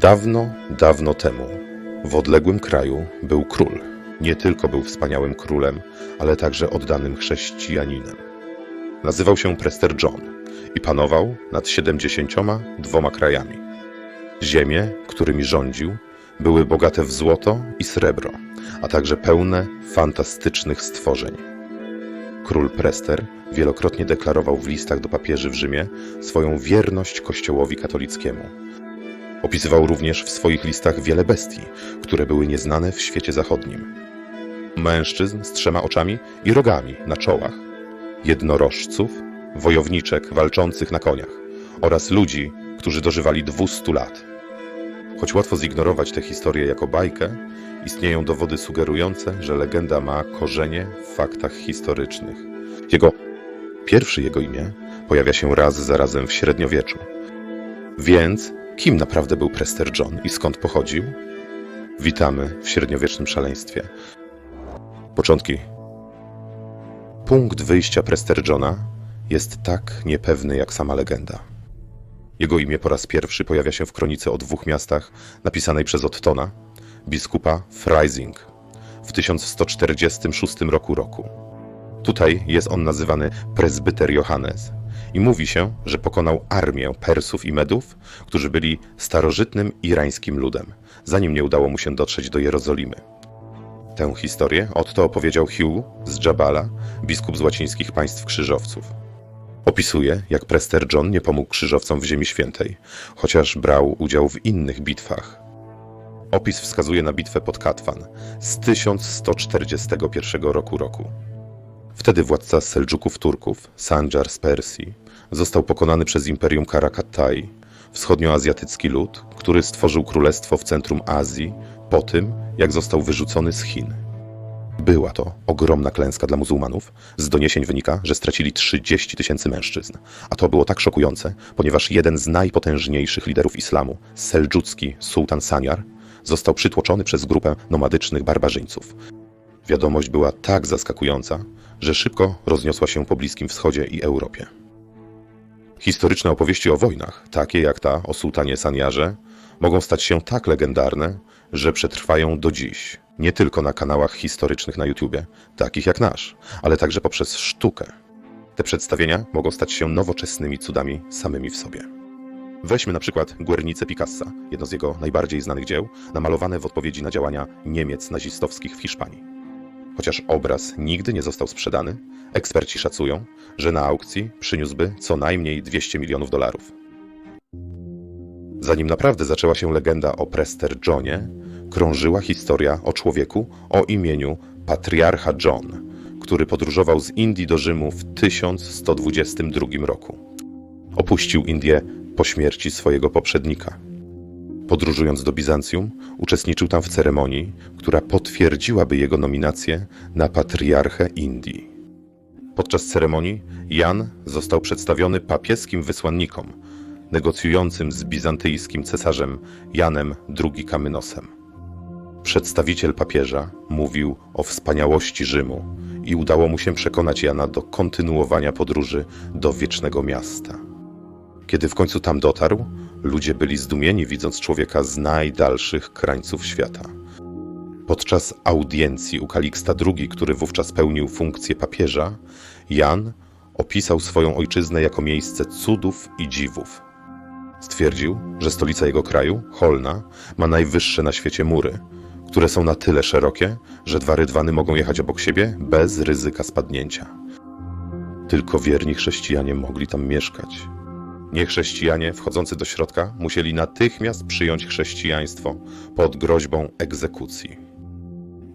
Dawno, dawno temu, w odległym kraju był król. Nie tylko był wspaniałym królem, ale także oddanym chrześcijaninem. Nazywał się Prester John i panował nad siedemdziesięcioma dwoma krajami. Ziemie, którymi rządził, były bogate w złoto i srebro, a także pełne fantastycznych stworzeń. Król Prester wielokrotnie deklarował w listach do papieży w Rzymie swoją wierność Kościołowi katolickiemu. Opisywał również w swoich listach wiele bestii, które były nieznane w świecie zachodnim. Mężczyzn z trzema oczami i rogami na czołach, jednorożców, wojowniczek walczących na koniach oraz ludzi, którzy dożywali 200 lat. Choć łatwo zignorować tę historię jako bajkę, istnieją dowody sugerujące, że legenda ma korzenie w faktach historycznych. Jego pierwszy jego imię pojawia się raz za razem w średniowieczu. Więc kim naprawdę był Prester John i skąd pochodził? Witamy w średniowiecznym szaleństwie. Początki. Punkt wyjścia Prester Johna jest tak niepewny jak sama legenda. Jego imię po raz pierwszy pojawia się w kronice o dwóch miastach napisanej przez Ottona, biskupa Freising w 1146 roku roku. Tutaj jest on nazywany prezbyter Johannes i mówi się, że pokonał armię Persów i Medów, którzy byli starożytnym irańskim ludem, zanim nie udało mu się dotrzeć do Jerozolimy. Tę historię Otto opowiedział Hugh z Jabala, biskup z łacińskich państw krzyżowców. Opisuje, jak Prester John nie pomógł krzyżowcom w Ziemi Świętej, chociaż brał udział w innych bitwach. Opis wskazuje na bitwę pod Katwan z 1141 roku roku. Wtedy władca Seldżuków Turków, Sanjar z Persji, został pokonany przez Imperium Karakattai, wschodnioazjatycki lud, który stworzył królestwo w centrum Azji po tym, jak został wyrzucony z Chin. Była to ogromna klęska dla muzułmanów. Z doniesień wynika, że stracili 30 tysięcy mężczyzn. A to było tak szokujące, ponieważ jeden z najpotężniejszych liderów islamu, seldżucki sułtan Saniar, został przytłoczony przez grupę nomadycznych barbarzyńców. Wiadomość była tak zaskakująca, że szybko rozniosła się po Bliskim Wschodzie i Europie. Historyczne opowieści o wojnach, takie jak ta o sułtanie Saniarze, mogą stać się tak legendarne, że przetrwają do dziś, nie tylko na kanałach historycznych na YouTubie, takich jak nasz, ale także poprzez sztukę. Te przedstawienia mogą stać się nowoczesnymi cudami samymi w sobie. Weźmy na przykład Guernicę Picassa, jedno z jego najbardziej znanych dzieł, namalowane w odpowiedzi na działania Niemiec nazistowskich w Hiszpanii. Chociaż obraz nigdy nie został sprzedany, eksperci szacują, że na aukcji przyniósłby co najmniej 200 milionów dolarów. Zanim naprawdę zaczęła się legenda o Prester Johnie, krążyła historia o człowieku o imieniu Patriarcha John, który podróżował z Indii do Rzymu w 1122 roku. Opuścił Indię po śmierci swojego poprzednika. Podróżując do Bizancjum, uczestniczył tam w ceremonii, która potwierdziłaby jego nominację na patriarchę Indii. Podczas ceremonii Jan został przedstawiony papieskim wysłannikom, negocjującym z bizantyjskim cesarzem Janem II Kamynosem. Przedstawiciel papieża mówił o wspaniałości Rzymu i udało mu się przekonać Jana do kontynuowania podróży do wiecznego miasta. Kiedy w końcu tam dotarł, ludzie byli zdumieni widząc człowieka z najdalszych krańców świata. Podczas audiencji u Kaliksta II, który wówczas pełnił funkcję papieża, Jan opisał swoją ojczyznę jako miejsce cudów i dziwów. Stwierdził, że stolica jego kraju, Holna, ma najwyższe na świecie mury, które są na tyle szerokie, że dwa rydwany mogą jechać obok siebie bez ryzyka spadnięcia. Tylko wierni chrześcijanie mogli tam mieszkać. Niechrześcijanie wchodzący do środka musieli natychmiast przyjąć chrześcijaństwo pod groźbą egzekucji.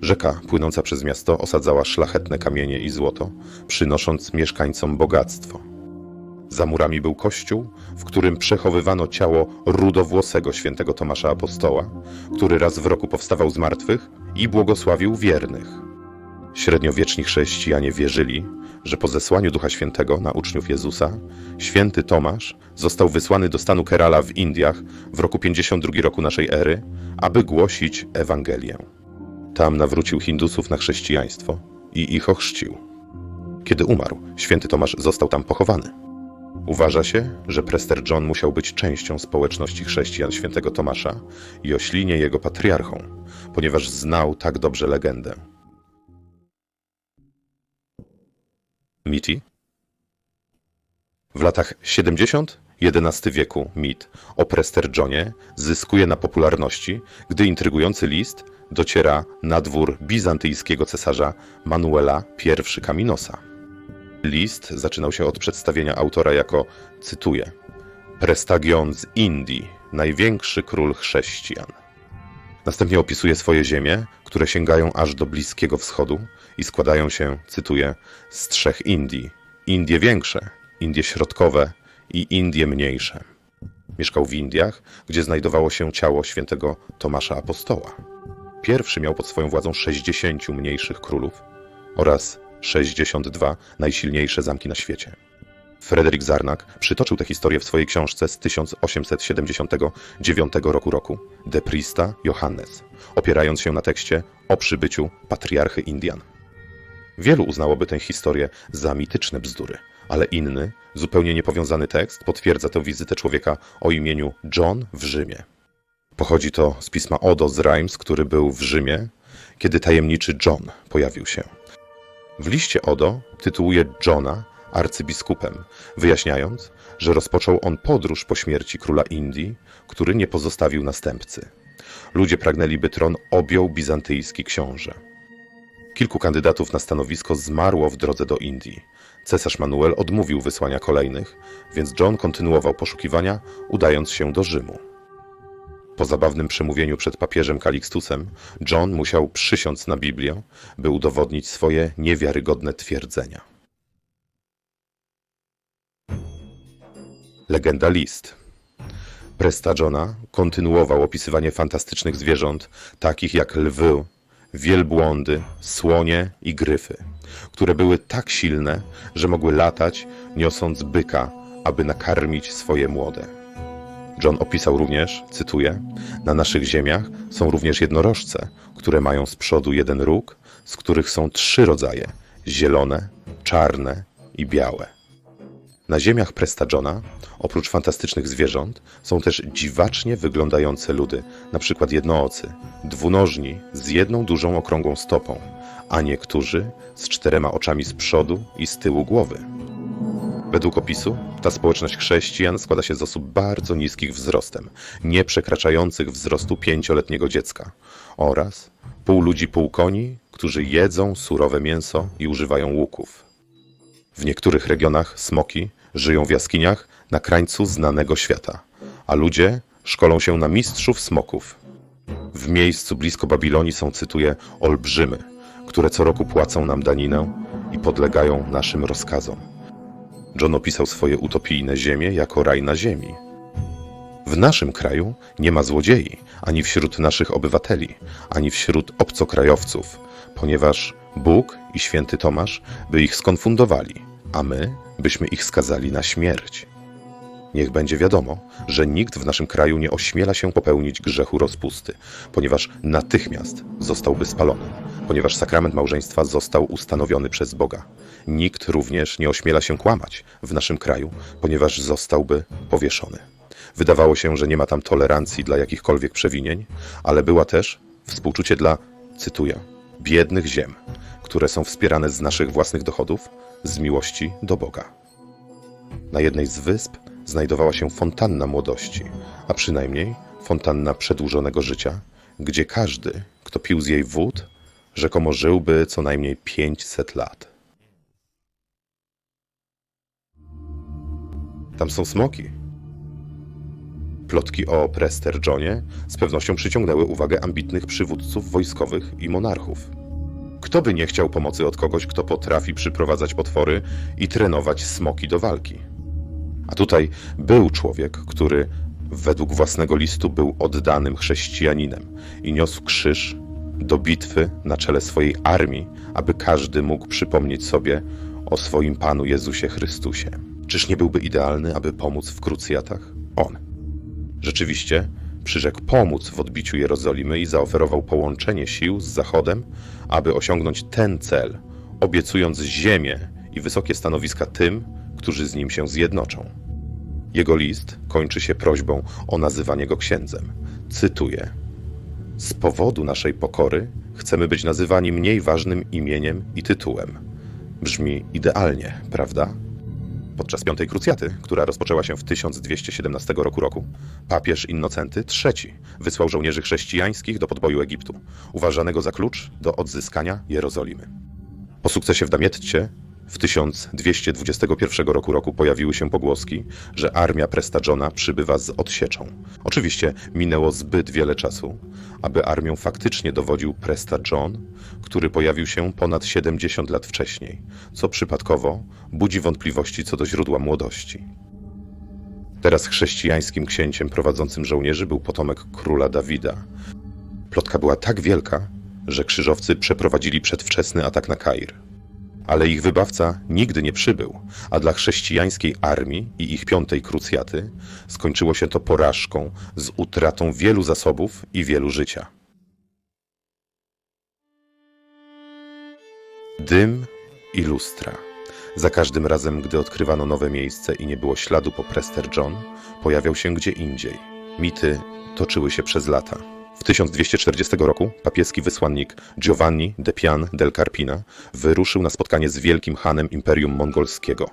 Rzeka płynąca przez miasto osadzała szlachetne kamienie i złoto, przynosząc mieszkańcom bogactwo. Za murami był kościół, w którym przechowywano ciało rudowłosego świętego Tomasza Apostoła, który raz w roku powstawał z martwych i błogosławił wiernych. Średniowieczni chrześcijanie wierzyli, że po zesłaniu Ducha Świętego na uczniów Jezusa, święty Tomasz został wysłany do stanu Kerala w Indiach w roku 52 roku naszej ery, aby głosić Ewangelię. Tam nawrócił Hindusów na chrześcijaństwo i ich ochrzcił. Kiedy umarł, święty Tomasz został tam pochowany. Uważa się, że prester John musiał być częścią społeczności chrześcijan świętego Tomasza i oślinie jego patriarchą, ponieważ znał tak dobrze legendę. Mitty? W latach 70 XI wieku mit o prester Johnie zyskuje na popularności, gdy intrygujący list dociera na dwór bizantyjskiego cesarza Manuela I Kaminosa. List zaczynał się od przedstawienia autora jako, cytuję, Prestagion z Indii, największy król chrześcijan. Następnie opisuje swoje ziemie, które sięgają aż do Bliskiego Wschodu i składają się, cytuję, z trzech Indii. Indie większe, Indie środkowe i Indie mniejsze. Mieszkał w Indiach, gdzie znajdowało się ciało świętego Tomasza Apostoła. Pierwszy miał pod swoją władzą 60 mniejszych królów oraz 62 najsilniejsze zamki na świecie. Fryderyk Zarnak przytoczył tę historię w swojej książce z 1879 roku roku De Prista Johannes, opierając się na tekście o przybyciu patriarchy Indian. Wielu uznałoby tę historię za mityczne bzdury, ale inny, zupełnie niepowiązany tekst potwierdza tę wizytę człowieka o imieniu John w Rzymie. Pochodzi to z pisma Odo z Reims, który był w Rzymie, kiedy tajemniczy John pojawił się. W liście Odo tytułuje Johna arcybiskupem, wyjaśniając, że rozpoczął on podróż po śmierci króla Indii, który nie pozostawił następcy. Ludzie pragnęli, by tron objął bizantyjski książę. Kilku kandydatów na stanowisko zmarło w drodze do Indii. Cesarz Manuel odmówił wysłania kolejnych, więc John kontynuował poszukiwania, udając się do Rzymu. Po zabawnym przemówieniu przed papieżem Kalixtusem, John musiał przysiąc na Biblię, by udowodnić swoje niewiarygodne twierdzenia. Legenda List Presta Johna kontynuował opisywanie fantastycznych zwierząt, takich jak lwy, wielbłądy, słonie i gryfy, które były tak silne, że mogły latać, niosąc byka, aby nakarmić swoje młode. John opisał również, cytuję, na naszych ziemiach są również jednorożce, które mają z przodu jeden róg, z których są trzy rodzaje zielone, czarne i białe. Na ziemiach Presta Johna, oprócz fantastycznych zwierząt, są też dziwacznie wyglądające ludy, przykład jednoocy, dwunożni z jedną dużą okrągłą stopą, a niektórzy z czterema oczami z przodu i z tyłu głowy. Według opisu, ta społeczność chrześcijan składa się z osób bardzo niskich wzrostem, nie przekraczających wzrostu pięcioletniego dziecka, oraz pół ludzi, pół koni, którzy jedzą surowe mięso i używają łuków. W niektórych regionach smoki żyją w jaskiniach na krańcu znanego świata, a ludzie szkolą się na mistrzów smoków. W miejscu blisko Babilonii są, cytuję, olbrzymy, które co roku płacą nam daninę i podlegają naszym rozkazom. John opisał swoje utopijne ziemie jako raj na ziemi. W naszym kraju nie ma złodziei ani wśród naszych obywateli, ani wśród obcokrajowców, ponieważ Bóg i święty Tomasz by ich skonfundowali, a my byśmy ich skazali na śmierć. Niech będzie wiadomo, że nikt w naszym kraju nie ośmiela się popełnić grzechu rozpusty, ponieważ natychmiast zostałby spalony, ponieważ sakrament małżeństwa został ustanowiony przez Boga. Nikt również nie ośmiela się kłamać w naszym kraju, ponieważ zostałby powieszony. Wydawało się, że nie ma tam tolerancji dla jakichkolwiek przewinień, ale była też współczucie dla, cytuję, biednych ziem, które są wspierane z naszych własnych dochodów, z miłości do Boga. Na jednej z wysp znajdowała się fontanna młodości, a przynajmniej fontanna przedłużonego życia, gdzie każdy, kto pił z jej wód, rzekomo żyłby co najmniej 500 lat. Tam są smoki. Plotki o Prester Johnie z pewnością przyciągnęły uwagę ambitnych przywódców wojskowych i monarchów. Kto by nie chciał pomocy od kogoś, kto potrafi przyprowadzać potwory i trenować smoki do walki? A tutaj był człowiek, który według własnego listu był oddanym chrześcijaninem i niósł krzyż do bitwy na czele swojej armii, aby każdy mógł przypomnieć sobie o swoim Panu Jezusie Chrystusie. Czyż nie byłby idealny, aby pomóc w krucjatach? On. Rzeczywiście przyrzekł pomóc w odbiciu Jerozolimy i zaoferował połączenie sił z Zachodem, aby osiągnąć ten cel, obiecując ziemię i wysokie stanowiska tym, którzy z nim się zjednoczą. Jego list kończy się prośbą o nazywanie go księdzem. Cytuję: Z powodu naszej pokory chcemy być nazywani mniej ważnym imieniem i tytułem. Brzmi idealnie, prawda? Podczas piątej krucjaty, która rozpoczęła się w 1217 roku, roku papież Innocenty III wysłał żołnierzy chrześcijańskich do podboju Egiptu, uważanego za klucz do odzyskania Jerozolimy. Po sukcesie w Damietcie w 1221 roku, roku pojawiły się pogłoski, że armia Prestażona przybywa z odsieczą. Oczywiście minęło zbyt wiele czasu, aby armią faktycznie dowodził Prestażon, który pojawił się ponad 70 lat wcześniej, co przypadkowo budzi wątpliwości co do źródła młodości. Teraz chrześcijańskim księciem prowadzącym żołnierzy był potomek króla Dawida. Plotka była tak wielka, że krzyżowcy przeprowadzili przedwczesny atak na Kair. Ale ich wybawca nigdy nie przybył, a dla chrześcijańskiej armii i ich piątej krucjaty skończyło się to porażką z utratą wielu zasobów i wielu życia. Dym i lustra. Za każdym razem, gdy odkrywano nowe miejsce i nie było śladu po Prester John, pojawiał się gdzie indziej. Mity toczyły się przez lata. W 1240 roku papieski wysłannik Giovanni de Pian del Carpina wyruszył na spotkanie z wielkim hanem Imperium Mongolskiego.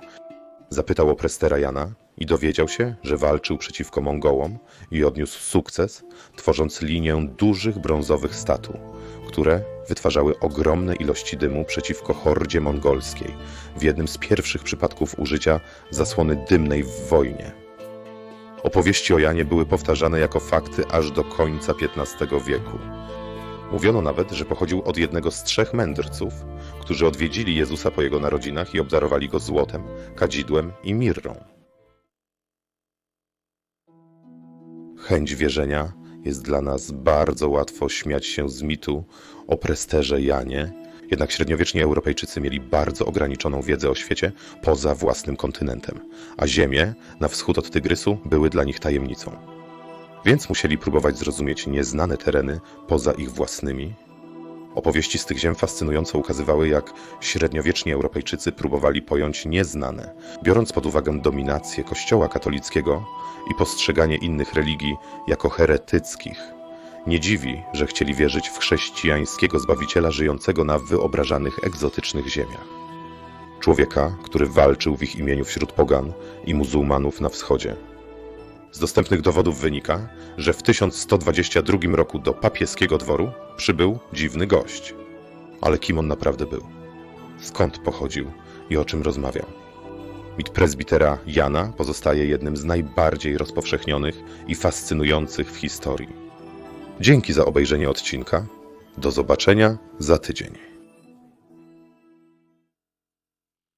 Zapytał o Prestera Jana i dowiedział się, że walczył przeciwko Mongołom i odniósł sukces, tworząc linię dużych brązowych statu, które wytwarzały ogromne ilości dymu przeciwko hordzie mongolskiej w jednym z pierwszych przypadków użycia zasłony dymnej w wojnie. Opowieści o Janie były powtarzane jako fakty aż do końca XV wieku. Mówiono nawet, że pochodził od jednego z trzech mędrców, którzy odwiedzili Jezusa po jego narodzinach i obdarowali go złotem, kadzidłem i mirrą. Chęć wierzenia jest dla nas bardzo łatwo śmiać się z mitu o presterze Janie, jednak średniowieczni Europejczycy mieli bardzo ograniczoną wiedzę o świecie poza własnym kontynentem, a ziemie na wschód od Tygrysu były dla nich tajemnicą. Więc musieli próbować zrozumieć nieznane tereny poza ich własnymi. Opowieści z tych ziem fascynująco ukazywały, jak średniowieczni Europejczycy próbowali pojąć nieznane, biorąc pod uwagę dominację Kościoła katolickiego i postrzeganie innych religii jako heretyckich. Nie dziwi, że chcieli wierzyć w chrześcijańskiego zbawiciela żyjącego na wyobrażanych egzotycznych ziemiach. Człowieka, który walczył w ich imieniu wśród pogan i muzułmanów na wschodzie. Z dostępnych dowodów wynika, że w 1122 roku do papieskiego dworu przybył dziwny gość. Ale kim on naprawdę był? Skąd pochodził i o czym rozmawiał? Mit prezbitera Jana pozostaje jednym z najbardziej rozpowszechnionych i fascynujących w historii. Dzięki za obejrzenie odcinka. Do zobaczenia za tydzień.